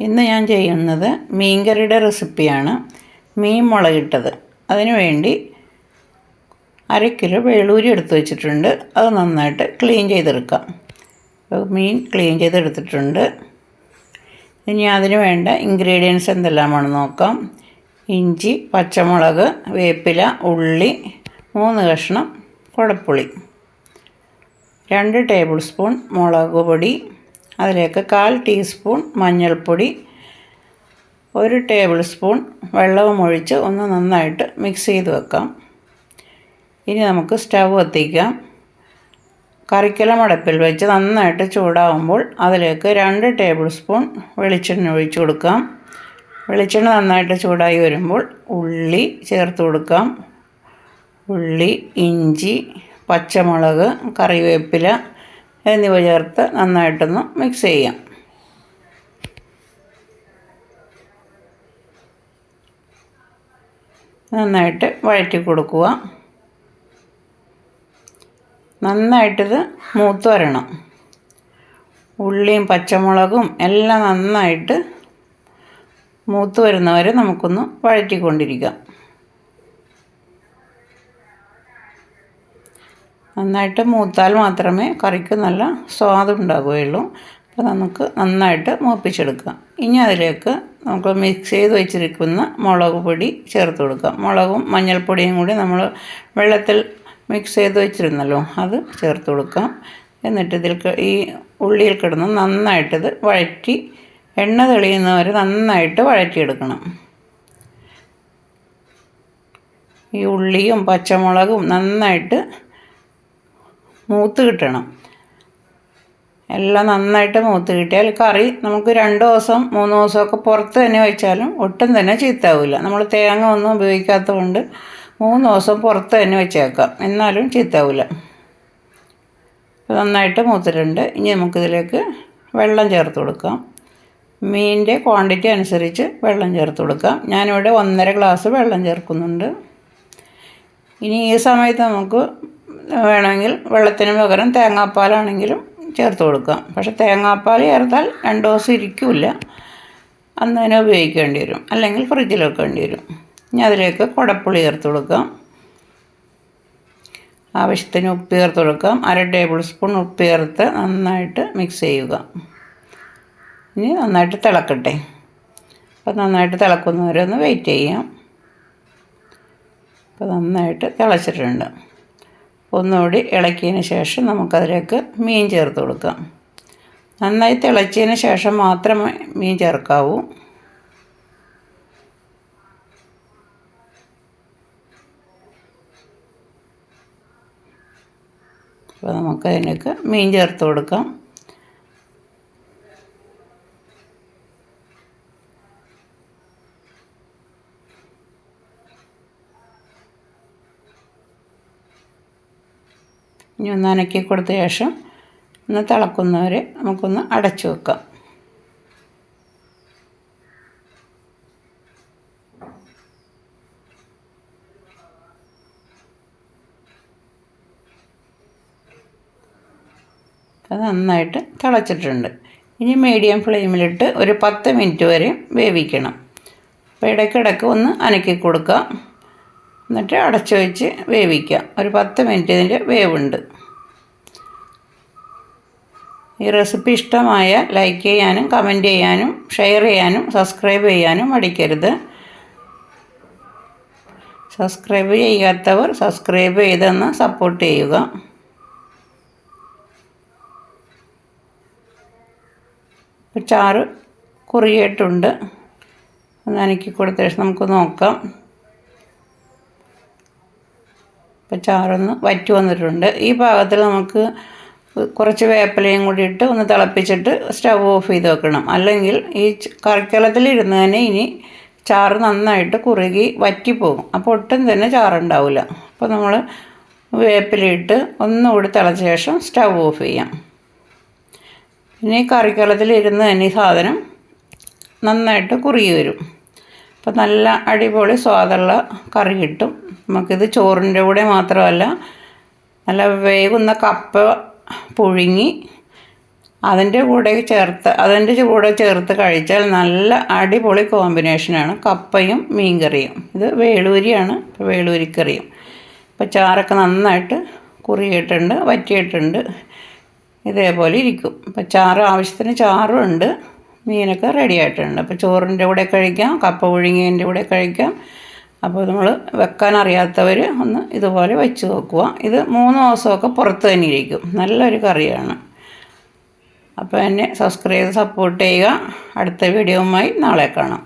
ഇന്ന് ഞാൻ ചെയ്യുന്നത് മീൻകറിയുടെ റെസിപ്പിയാണ്. മീൻ മുളകിട്ടത്. അതിനു വേണ്ടി അര കിലോ വെള്ളൂരി എടുത്ത് വെച്ചിട്ടുണ്ട്. അത് നന്നായിട്ട് ക്ലീൻ ചെയ്തെടുക്കാം. മീൻ ക്ലീൻ ചെയ്തെടുത്തിട്ടുണ്ട്. ഇനി അതിന് വേണ്ട ഇൻഗ്രീഡിയൻസ് എന്തെല്ലാമാണെന്ന് നോക്കാം. ഇഞ്ചി പച്ചമുളക് വേപ്പില ഉള്ളി മൂന്ന് കഷ്ണം കുടപ്പുളി രണ്ട് ടേബിൾ സ്പൂൺ മുളക് പൊടി അതിലേക്ക് കാൽ ടീസ്പൂൺ മഞ്ഞൾപ്പൊടി ഒരു ടേബിൾ സ്പൂൺ വെള്ളവും ഒഴിച്ച് ഒന്ന് നന്നായിട്ട് മിക്സ് ചെയ്ത് വെക്കാം. ഇനി നമുക്ക് സ്റ്റവ് കത്തിക്കാം കറിക്കലം അടപ്പിൽ വെച്ച് നന്നായിട്ട് ചൂടാവുമ്പോൾ അതിലേക്ക് രണ്ട് ടേബിൾ സ്പൂൺ വെളിച്ചെണ്ണ ഒഴിച്ചു കൊടുക്കാം. വെളിച്ചെണ്ണ നന്നായിട്ട് ചൂടായി വരുമ്പോൾ ഉള്ളി ചേർത്ത് കൊടുക്കാം. ഉള്ളി ഇഞ്ചി പച്ചമുളക് കറിവേപ്പില എന്നിവ ചേർത്ത് നന്നായിട്ടൊന്ന് മിക്സ് ചെയ്യാം. നന്നായിട്ട് വഴറ്റി കൊടുക്കുക. നന്നായിട്ടിത് മൂത്ത് വരണം. ഉള്ളിയും പച്ചമുളകും എല്ലാം നന്നായിട്ട് മൂത്ത് വരുന്നവരെ നമുക്കൊന്ന് വഴറ്റിക്കൊണ്ടിരിക്കാം. നന്നായിട്ട് മൂത്താൽ മാത്രമേ കറിക്ക് നല്ല സ്വാദുണ്ടാകുകയുള്ളൂ അപ്പോൾ നമുക്ക് നന്നായിട്ട് മൂപ്പിച്ചെടുക്കാം. ഇനി അതിലേക്ക് നമുക്ക് മിക്സ് ചെയ്ത് വെച്ചിരിക്കുന്ന മുളക് പൊടി ചേർത്ത് കൊടുക്കാം. മുളകും മഞ്ഞൾപ്പൊടിയും കൂടി നമ്മൾ വെള്ളത്തിൽ മിക്സ് ചെയ്ത് വെച്ചിരുന്നല്ലോ അത് ചേർത്ത് കൊടുക്കാം. എന്നിട്ട് ഇതിൽ ഈ ഉള്ളിയിൽ കിടന്ന് നന്നായിട്ടിത് വഴറ്റി എണ്ണ തെളിയുന്നവർ നന്നായിട്ട് വഴറ്റിയെടുക്കണം. ഈ ഉള്ളിയും പച്ചമുളകും നന്നായിട്ട് മൂത്ത് കിട്ടണം. എല്ലാം നന്നായിട്ട് മൂത്ത് കിട്ടിയാൽ കറി നമുക്ക് രണ്ട് ദിവസം മൂന്ന് ദിവസമൊക്കെ പുറത്ത് തന്നെ വെച്ചാലും ഒട്ടും തന്നെ ചീത്താവില്ല നമ്മൾ തേങ്ങ ഒന്നും ഉപയോഗിക്കാത്തതുകൊണ്ട് മൂന്ന് ദിവസം പുറത്ത് തന്നെ വെച്ചേക്കാം. എന്നാലും ചീത്താവില്ല നന്നായിട്ട് മൂത്തിട്ടുണ്ട്. ഇനി നമുക്കിതിലേക്ക് വെള്ളം ചേർത്ത് കൊടുക്കാം. മീനിന്റെ ക്വാണ്ടിറ്റി അനുസരിച്ച് വെള്ളം ചേർത്ത് കൊടുക്കാം. ഞാനിവിടെ ഒന്നര ഗ്ലാസ് വെള്ളം ചേർക്കുന്നുണ്ട്. ഇനി ഈ സമയത്ത് നമുക്ക് വേണമെങ്കിൽ വെള്ളത്തിന് പകരം തേങ്ങാപ്പാലാണെങ്കിലും ചേർത്ത് കൊടുക്കാം. പക്ഷേ തേങ്ങാപ്പാൽ ചേർത്താൽ രണ്ട് ദിവസം ഇരിക്കില്ല. അന്ന് തന്നെ ഉപയോഗിക്കേണ്ടി വരും. അല്ലെങ്കിൽ ഫ്രിഡ്ജിൽ വെക്കേണ്ടി വരും. ഇനി അതിലേക്ക് കുടപ്പുളി ചേർത്ത് കൊടുക്കാം. ആവശ്യത്തിന് ഉപ്പ് ചേർത്ത് കൊടുക്കാം. അര ടേബിൾ സ്പൂൺ ഉപ്പ് ചേർത്ത് നന്നായിട്ട് മിക്സ് ചെയ്യുക. ഇനി നന്നായിട്ട് തിളക്കട്ടെ. അപ്പോൾ നന്നായിട്ട് തിളക്കുന്നവരെ ഒന്ന് വെയിറ്റ് ചെയ്യാം. അപ്പോൾ നന്നായിട്ട് തിളച്ചിട്ടുണ്ട്. ഒന്നുകൂടി ഇളക്കിയതിന് ശേഷം നമുക്കതിലേക്ക് മീൻ ചേർത്ത് കൊടുക്കാം. നന്നായി തിളച്ചതിന് ശേഷം മാത്രമേ മീൻ ചേർക്കാവൂ. അപ്പോൾ നമുക്ക് മീൻ ചേർത്ത് കൊടുക്കാം. ഇനി ഒന്ന് അനക്കി കൊടുത്ത ശേഷം ഒന്ന് തിളക്കുന്നവരെ നമുക്കൊന്ന് അടച്ചു വെക്കാം. അത് നന്നായിട്ട് തിളച്ചിട്ടുണ്ട്. ഇനി മീഡിയം ഫ്ലെയിമിലിട്ട് ഒരു പത്ത് മിനിറ്റ് വരെ വേവിക്കണം. അപ്പോൾ ഇടയ്ക്കിടയ്ക്ക് ഒന്ന് അനക്കി കൊടുക്കുക എന്നിട്ട് അടച്ചു വെച്ച് വേവിക്കാം ഒരു പത്ത് മിനിറ്റ് ഇതിന്റെ വേവുണ്ട്. ഈ റെസിപ്പി ഇഷ്ടമായ ലൈക്ക് ചെയ്യാനും കമന്റ് ചെയ്യാനും ഷെയർ ചെയ്യാനും സബ്സ്ക്രൈബ് ചെയ്യാനും മടിക്കരുത്. സബ്സ്ക്രൈബ് ചെയ്യാത്തവർ സബ്സ്ക്രൈബ് ചെയ്തെന്ന് സപ്പോർട്ട് ചെയ്യുക. ചാറ് കുറിയിട്ടുണ്ട് ഒന്ന് അനക്കി കൊടുത്ത ശേഷം നമുക്ക് നോക്കാം. ഇപ്പോൾ ചാറൊന്ന് വറ്റി വന്നിട്ടുണ്ട്. ഈ പാകത്തിൽ നമുക്ക് കുറച്ച് വേപ്പിലയും കൂടി ഇട്ട് ഒന്ന് തിളപ്പിച്ചിട്ട് സ്റ്റവ് ഓഫ് ചെയ്ത് വെക്കണം. അല്ലെങ്കിൽ ഈ കറിക്കലത്തിലിരുന്ന് തന്നെ ഇനി ചാറ് നന്നായിട്ട് കുറുകി വറ്റിപ്പോകും അപ്പോൾ ഒട്ടും തന്നെ ചാറുണ്ടാവില്ല അപ്പോൾ നമ്മൾ വേപ്പിലയിട്ട് ഒന്നുകൂടി തിളച്ച ശേഷം സ്റ്റവ് ഓഫ് ചെയ്യാം. പിന്നെ ഈ കറിക്കലത്തിലിരുന്ന് തന്നെ ഈ സാധനം നന്നായിട്ട് കുറുകി വരും. അപ്പോൾ നല്ല അടിപൊളി സ്വാദുള്ള കറി കിട്ടും. നമുക്കിത് ചോറിന്റെ കൂടെ മാത്രമല്ല നല്ല വേകുന്ന കപ്പ പുഴുങ്ങി അതിന്റെ കൂടെ ചേർത്ത് അതിന്റെ കൂടെ ചേർത്ത് കഴിച്ചാൽ നല്ല അടിപൊളി കോമ്പിനേഷനാണ് കപ്പയും മീൻകറിയും. ഇത് വേളൂരിയാണ് വേളൂരിക്കറിയും. ഇപ്പോൾ ചാറൊക്കെ നന്നായിട്ട് കുറിയിട്ടുണ്ട് വറ്റിയിട്ടുണ്ട്. ഇതേപോലെ ഇരിക്കും. ഇപ്പോൾ ചാറ് ആവശ്യത്തിന് ചാറും ഉണ്ട് മീനൊക്കെ റെഡി ആയിട്ടുണ്ട്. അപ്പോൾ ചോറിന്റെ കൂടെ കഴിക്കാം കപ്പ പുഴുങ്ങിയതിന്റെ കൂടെ കഴിക്കാം. അപ്പോൾ നമ്മൾ വെക്കാൻ അറിയാത്തവർ ഒന്ന് ഇതുപോലെ വെച്ച് നോക്കുക ഇത് മൂന്ന് ദിവസമൊക്കെ പുറത്ത് തന്നെ ഇരിക്കും. നല്ലൊരു കറിയാണ്. അപ്പോൾ എന്നെ സബ്സ്ക്രൈബ് സപ്പോർട്ട് ചെയ്യുക. അടുത്ത വീഡിയോവുമായി നാളെ കാണാം.